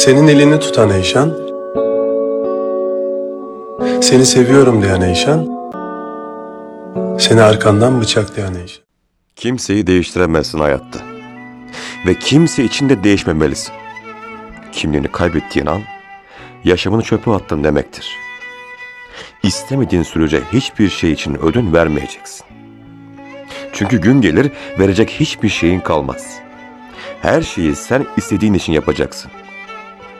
Senin elini tutan Eyşan, seni seviyorum diyen Eyşan, seni arkandan bıçaklayan Eyşan. Kimseyi değiştiremezsin hayatta. Ve kimse için de değişmemelisin. Kimliğini kaybettiğin an yaşamını çöpe attın demektir. İstemediğin sürece hiçbir şey için ödün vermeyeceksin. Çünkü gün gelir verecek hiçbir şeyin kalmaz. Her şeyi sen istediğin için yapacaksın.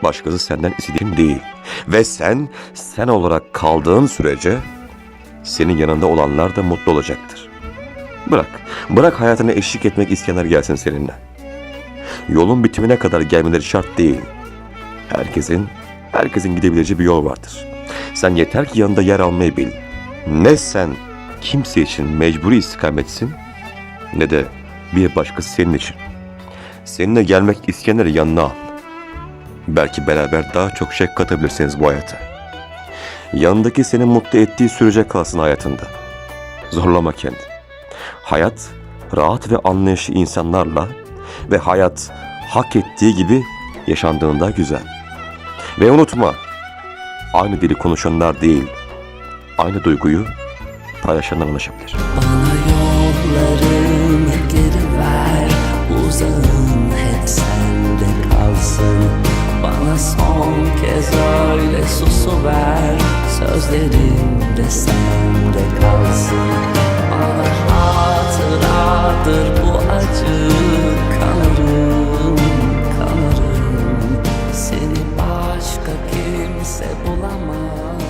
Başkası senden istediğin değil. Ve sen sen olarak kaldığın sürece senin yanında olanlar da mutlu olacaktır. Bırak, bırak hayatına eşlik etmek isteyenler gelsin seninle. Yolun bitimine kadar gelmeleri şart değil. Herkesin, herkesin gidebileceği bir yol vardır. Sen yeter ki yanında yer almayı bil. Ne sen kimse için mecburi istikametsin, ne de bir başkası senin için. Seninle gelmek isteyenleri yanına al. Belki beraber daha çok şey katabilirsiniz bu hayata. Yanındaki seni mutlu ettiği sürece kalsın hayatında. Zorlama kendini. Hayat rahat ve anlayışlı insanlarla ve hayat hak ettiği gibi yaşandığında güzel. Ve unutma, aynı dili konuşanlar değil, aynı duyguyu paylaşanlar anlaşabilir. Bana yollarını susu ver Sözlerim de sende kalsın. Bana hatıradır bu acı Kanarım, kanarım. Seni başka kimse bulamaz.